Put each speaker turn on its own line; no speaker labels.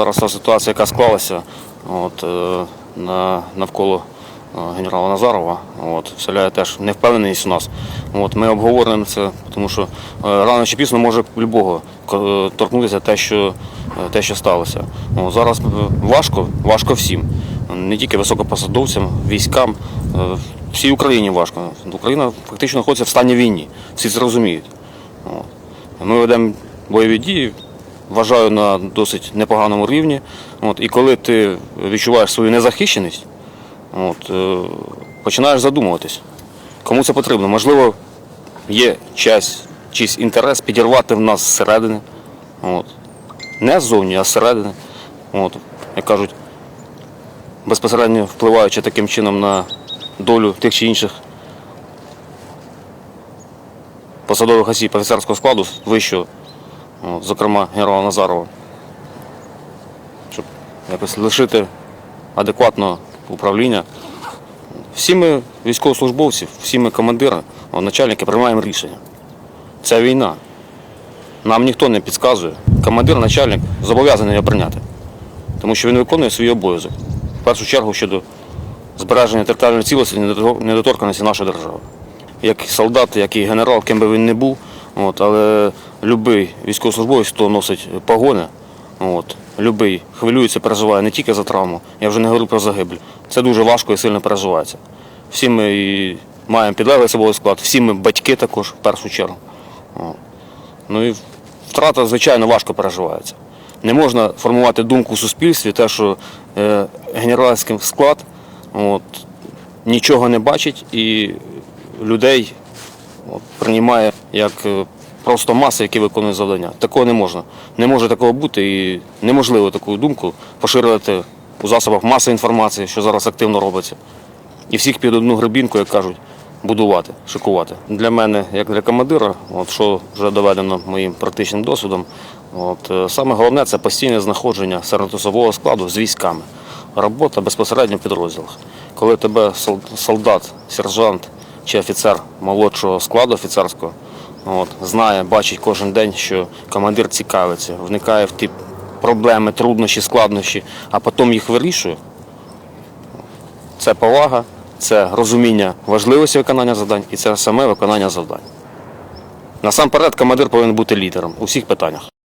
Зараз та ситуація, яка склалася от, е, на, навколо е, генерала Назарова, от, вселяє теж невпевненість у нас. От, ми обговорюємо це, тому що е, рано чи пізно може любого торкнутися те, що, те, що сталося. От, зараз важко, важко всім. Не тільки високопосадовцям, військам, всій Україні важко. Україна фактично знаходиться в стані війни. Всі це розуміють. От. Ми ведемо бойові дії, вважаю на досить непоганому рівні. От, і коли ти відчуваєш свою незахищеність, от, е, починаєш задумуватись, кому це потрібно. Можливо, є час, чийсь інтерес підірвати в нас зсередини. От. Не ззовні, а зсередини. От, як кажуть, безпосередньо впливаючи таким чином на долю тих чи інших посадових осіб офіцерського складу вищого, зокрема генерала Назарова, щоб якось лишити адекватного управління. Всі ми військовослужбовці, всі ми командири, начальники приймаємо рішення. Це війна. Нам ніхто не підказує. Командир, начальник зобов'язаний його прийняти, тому що він виконує свій обов'язок. В першу чергу щодо збереження територіальної цілості недоторканості нашої держави. Як солдат, як і генерал, ким би він не був, от, але будь-який військовослужбовець, хто носить погони, от, любий хвилюється, переживає не тільки за травму, я вже не говорю про загибель. Це дуже важко і сильно переживається. Всі ми і маємо підлеглий особовий склад, всі ми батьки також в першу чергу. От. Ну і втрата, звичайно, важко переживається. Не можна формувати думку в суспільстві, те, що е, генеральський склад от, нічого не бачить і людей от, приймає як е, просто маси, які виконують завдання. Такого не можна. Не може такого бути і неможливо таку думку поширювати у засобах масової інформації, що зараз активно робиться. І всіх під одну гребінку, як кажуть, будувати, шикувати. Для мене, як для командира, от що вже доведено моїм практичним досвідом, от, е, саме головне це постійне знаходження серед складу з військами. Робота безпосередньо в підрозділах. Коли тебе солдат, сержант чи офіцер молодшого складу офіцерського от, знає, бачить кожен день, що командир цікавиться, вникає в ті проблеми, труднощі, складнощі, а потім їх вирішує, це повага, це розуміння важливості виконання завдань і це саме виконання завдань. Насамперед, командир повинен бути лідером у всіх питаннях.